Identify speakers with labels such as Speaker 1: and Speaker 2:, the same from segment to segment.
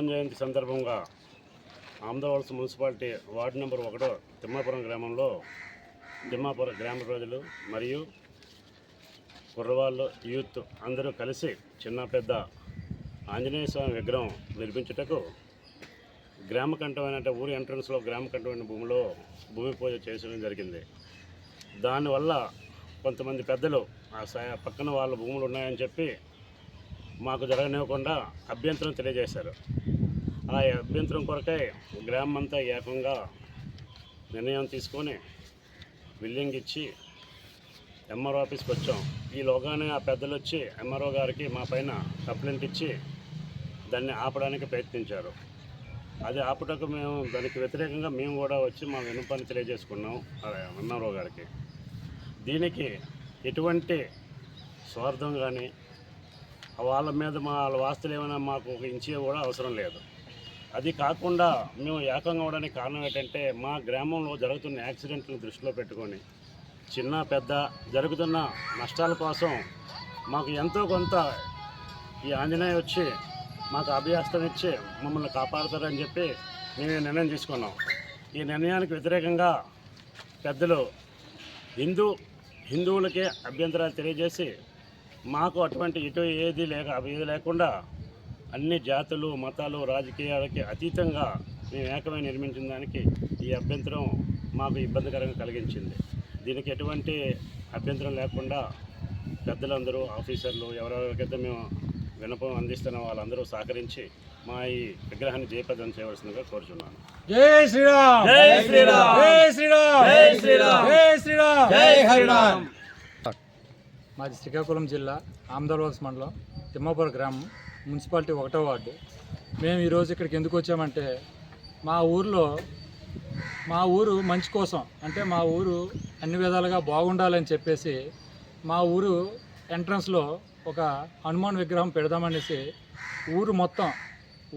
Speaker 1: హనుమాన్ జయంతి సందర్భంగా ఆమదవలస municipality ward number ఒకటో తిమ్మాపురం గ్రామంలో తిమ్మాపురం గ్రామ ప్రజలు మరియు కుర్రవాళ్ళు యూత్ అందరూ కలిసి చిన్న పెద్ద ఆంజనేయ స్వామి విగ్రహం నిర్మించుటకు గ్రామ కంఠమైన అంటే ఊరి ఎంట్రన్స్లో గ్రామ కంఠమైన భూమిలో భూమి పూజ చేయడం జరిగింది. దానివల్ల కొంతమంది పెద్దలు ఆ పక్కన వాళ్ళ భూములు ఉన్నాయని చెప్పి మాకు జరగనివ్వకుండా అభ్యంతరం తెలియజేశారు. ఆ అభ్యంతరం కొరకై గ్రామం అంతా ఏకంగా నిర్ణయం తీసుకొని బిల్డింగ్ ఇచ్చి ఎంఆర్ఓ ఆఫీస్కి వచ్చాం. ఈలోగానే ఆ పెద్దలు వచ్చి ఎంఆర్ఓ గారికి మా పైన కంప్లైంట్ ఇచ్చి దాన్ని ఆపడానికి ప్రయత్నించారు. అది ఆపుటకు మేము దానికి వ్యతిరేకంగా మేము కూడా వచ్చి మా వినపాన్ని తెలియజేసుకున్నాం ఎంఆర్ఓ గారికి. దీనికి ఎటువంటి స్వార్థం కానీ వాళ్ళ మీద మా వాళ్ళ వాస్తులు ఏమైనా మాకు ఒక ఇంచే కూడా అవసరం లేదు. అది కాకుండా మేము ఏకంగా అవడానికి కారణం ఏంటంటే మా గ్రామంలో జరుగుతున్న యాక్సిడెంట్లను దృష్టిలో పెట్టుకొని చిన్న పెద్ద జరుగుతున్న నష్టాల కోసం మాకు ఎంతో కొంత ఈ ఆంజనేయ వచ్చి మాకు అభ్యాస్తం ఇచ్చి మమ్మల్ని కాపాడుతారని చెప్పి మేము ఈ నిర్ణయం తీసుకున్నాం. ఈ నిర్ణయానికి వ్యతిరేకంగా పెద్దలు హిందూ హిందువులకే అభ్యంతరాలు తెలియజేసి మాకు అటువంటి ఇటు ఏది లేక ఏది లేకుండా అన్ని జాతులు మతాలు రాజకీయాలకి అతీతంగా మేము ఏకమై నిర్మించిన దానికి ఈ అభ్యంతరం మాకు ఇబ్బందికరంగా కలిగించింది. దీనికి ఎటువంటి అభ్యంతరం లేకుండా పెద్దలందరూ ఆఫీసర్లు ఎవరెవరికైతే మేము వినపం అందిస్తున్న వాళ్ళందరూ సహకరించి మా ఈ విగ్రహాన్ని జయప్రదం చేయవలసిందిగా కోరుచున్నాను.
Speaker 2: జై శ్రీరామ్!
Speaker 3: జై శ్రీరామ్.
Speaker 2: జై శ్రీరామ్!
Speaker 3: జై శ్రీరామ్.
Speaker 2: జై శ్రీరామ్!
Speaker 3: జై హరిరామ్
Speaker 2: మాది శ్రీకాకుళం జిల్లా ఆమదల్వాల్స్ మండలం తిమ్మాపురం గ్రామం మున్సిపాలిటీ ఒకటో వార్డు. మేము ఈరోజు ఇక్కడికి ఎందుకు వచ్చామంటే మా ఊర్లో మా ఊరు మంచి కోసం అంటే మా ఊరు అన్ని విధాలుగా బాగుండాలని చెప్పేసి మా ఊరు ఎంట్రన్స్లో ఒక హనుమాన్ విగ్రహం పెడదామనేసి ఊరు మొత్తం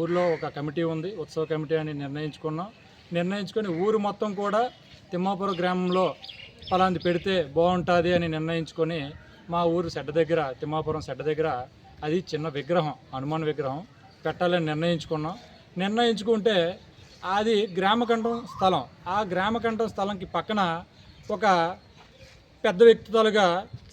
Speaker 2: ఊర్లో ఒక కమిటీ ఉంది ఉత్సవ కమిటీ అని నిర్ణయించుకున్నాం. నిర్ణయించుకొని ఊరు మొత్తం కూడా తిమ్మాపురం గ్రామంలో పలాంది పెడితే బాగుంటుంది అని నిర్ణయించుకొని మా ఊరు సెడ్డ దగ్గర తిమ్మాపురం సెడ్డ దగ్గర అది చిన్న విగ్రహం హనుమాన్ విగ్రహం పెట్టాలని నిర్ణయించుకున్నాం. నిర్ణయించుకుంటే అది గ్రామకంఠం స్థలం. ఆ గ్రామకంఠం స్థలంకి పక్కన ఒక పెద్ద వ్యక్తితలుగా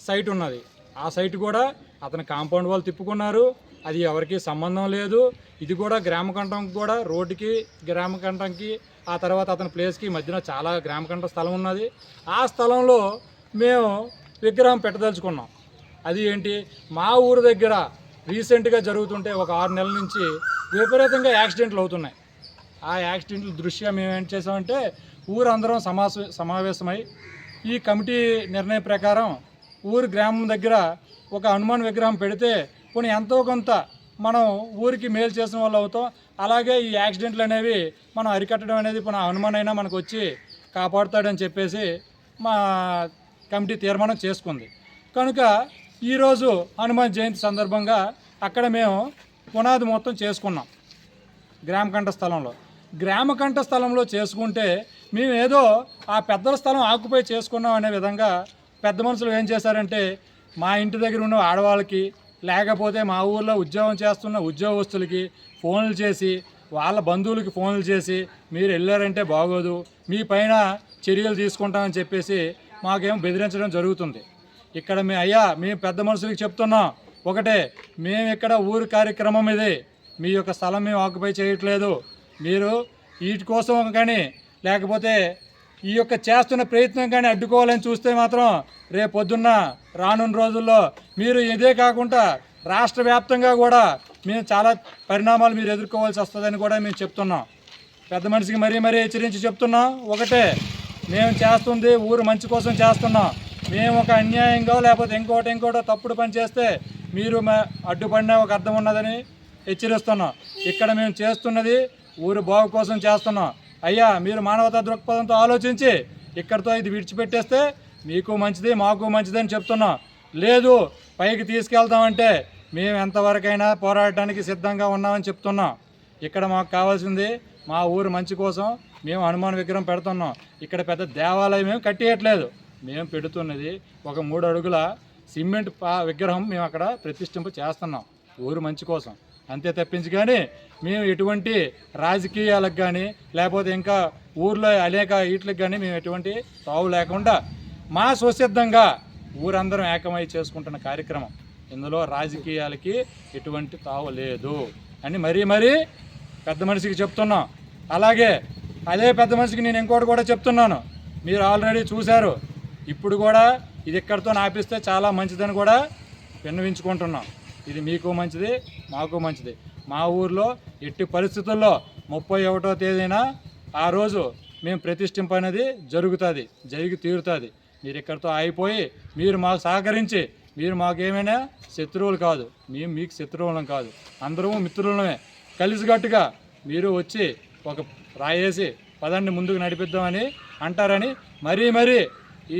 Speaker 2: సైట్ ఉన్నది. ఆ సైట్ కూడా అతని కాంపౌండ్ వాళ్ళు తిప్పుకున్నారు. అది ఎవరికి సంబంధం లేదు. ఇది కూడా గ్రామకంఠంకి కూడా రోడ్డుకి గ్రామకంఠంకి ఆ తర్వాత అతని ప్లేస్కి మధ్యన చాలా గ్రామకంఠ స్థలం ఉన్నది. ఆ స్థలంలో మేము విగ్రహం పెట్టదలుచుకున్నాం. అది ఏంటి? మా ఊరు దగ్గర రీసెంట్గా జరుగుతుంటే ఒక ఆరు నెలల నుంచి విపరీతంగా యాక్సిడెంట్లు అవుతున్నాయి. ఆ యాక్సిడెంట్ల దృష్ట్యా మేము ఏం చేసామంటే ఊరందరం సమాస సమావేశమై ఈ కమిటీ నిర్ణయం ప్రకారం ఊరు గ్రామం దగ్గర ఒక హనుమాన్ విగ్రహం పెడితే కొన్ని ఎంతో కొంత మనం ఊరికి మేలు చేసిన వాళ్ళు అవుతాం. అలాగే ఈ యాక్సిడెంట్లు అనేవి మనం అరికట్టడం అనేది మన హనుమాన్ అయినా మనకు వచ్చి కాపాడుతాడని చెప్పేసి మా కమిటీ తీర్మానం చేసుకుంది. కనుక ఈరోజు హనుమాన్ జయంతి సందర్భంగా అక్కడ మేము పునాది మొత్తం చేసుకున్నాం గ్రామకంఠ స్థలంలో. గ్రామకంఠ స్థలంలో చేసుకుంటే మేము ఏదో ఆ పెద్దల స్థలం ఆక్యుపై చేసుకున్నాం అనే విధంగా పెద్ద మనుషులు ఏం చేశారంటే మా ఇంటి దగ్గర ఉన్న ఆడవాళ్ళకి లేకపోతే మా ఊర్లో ఉద్యోగం చేస్తున్న ఉద్యోగస్తులకి ఫోన్లు చేసి వాళ్ళ బంధువులకి ఫోన్లు చేసి మీరు వెళ్ళారంటే బాగోదు మీ పైన చర్యలు తీసుకుంటామని చెప్పేసి మాకేం బెదిరించడం జరుగుతుంది. ఇక్కడ మీ అయ్యా మేము పెద్ద మనుషులకి చెప్తున్నాం ఒకటే మేము ఇక్కడ ఊరు కార్యక్రమం ఇది. మీ యొక్క స్థలం మేము ఆక్యుపై చేయట్లేదు. మీరు వీటి కోసం కానీ లేకపోతే ఈ యొక్క చేస్తున్న ప్రయత్నం కానీ అడ్డుకోవాలని చూస్తే మాత్రం రేపు పొద్దున్న రానున్న రోజుల్లో మీరు ఇదే కాకుండా రాష్ట్ర వ్యాప్తంగా కూడా మేము చాలా పరిణామాలు మీరు ఎదుర్కోవాల్సి వస్తుందని కూడా మేము చెప్తున్నాం. పెద్ద మనిషికి మరీ మరీ హెచ్చరించి చెప్తున్నాం ఒకటే మేము చేస్తుంది ఊరు మంచి కోసం చేస్తున్నాం. మేము ఒక అన్యాయంగా లేకపోతే ఇంకోటి ఇంకోటో తప్పుడు పని చేస్తే మీరు మా- అడ్డుపడినా ఒక అర్థం ఉన్నదని హెచ్చరిస్తున్నాం. ఇక్కడ మేము చేస్తున్నది ఊరు బాగు కోసం చేస్తున్నాం. అయ్యా మీరు మానవతా దృక్పథంతో ఆలోచించి ఇక్కడితో ఇది విడిచిపెట్టేస్తే మీకు మంచిది మాకు మంచిది అని చెప్తున్నాం. లేదు పైకి తీసుకెళ్తామంటే మేము ఎంతవరకైనా పోరాడటానికి సిద్ధంగా ఉన్నామని చెప్తున్నాం. ఇక్కడ మాకు కావాల్సింది మా ఊరు మంచి కోసం మేము హనుమాన్ విగ్రహం పెడుతున్నాం. ఇక్కడ పెద్ద దేవాలయం ఏం కట్టేయట్లేదు. మేము పెడుతున్నది ఒక మూడు అడుగుల సిమెంట్ పా విగ్రహం మేము అక్కడ ప్రతిష్ఠింపు చేస్తున్నాం. ఊరు మంచి కోసం. అంతే తప్పించి కానీ మేము ఎటువంటి రాజకీయాలకు కానీ లేకపోతే ఇంకా ఊర్లో అనేక వీటికి కానీ మేము ఎటువంటి తావు లేకుండా మా సుసిద్ధంగా ఊరందరం ఏకమై చేసుకుంటున్న కార్యక్రమం. ఇందులో రాజకీయాలకి ఎటువంటి తావు లేదు. అని మరీ మరీ పెద్ద మనిషికి చెప్తున్నాం. అలాగే అదే పెద్ద మనిషికి నేను ఇంకోటి కూడా చెప్తున్నాను. మీరు ఆల్రెడీ చూశారు. ఇప్పుడు కూడా ఇది ఇక్కడితో ఆపిస్తే చాలా మంచిదని కూడా విన్నవించుకుంటున్నాం. ఇది మీకు మంచిది మాకు మంచిది. మా ఊర్లో ఎట్టి పరిస్థితుల్లో ముప్పై ఒకటో తేదీన ఆ రోజు మేము ప్రతిష్ఠింపు అనేది జరుగుతుంది జరిగి తీరుతుంది. మీరు ఇక్కడితో ఆగిపోయి మీరు మాకు సహకరించి మీరు మాకేమైనా శత్రువులు కాదు. మేము మీకు శత్రువులం కాదు. అందరము మిత్రులమే. కలిసికట్టుగా మీరు వచ్చి ఒక రాయేసి పదండి ముందుకు నడిపిద్దామని అంటారని మరీ మరీ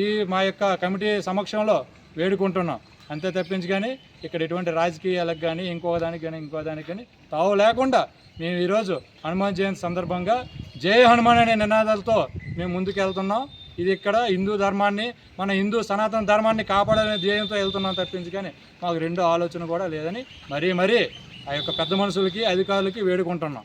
Speaker 2: ఈ మా యొక్క కమిటీ సమక్షంలో వేడుకుంటున్నాం. అంతే తప్పించి కానీ ఇక్కడ ఎటువంటి రాజకీయాలకు కానీ ఇంకో దానికి కానీ ఇంకో దానికి కానీ తావు లేకుండా మేము ఈరోజు హనుమాన్ జయంతి సందర్భంగా జై హనుమాన్ అనే నినాదాలతో మేము ముందుకు వెళ్తున్నాం ఇది ఇక్కడ హిందూ ధర్మాన్ని మన హిందూ సనాతన ధర్మాన్ని కాపాడాలనే ధ్యేయంతో వెళ్తున్నాం తప్పించి కానీ మాకు రెండో ఆలోచన కూడా లేదని మరీ మరీ ఆ యొక్క పెద్ద మనుషులకి అధికారులకి వేడుకుంటున్నాం.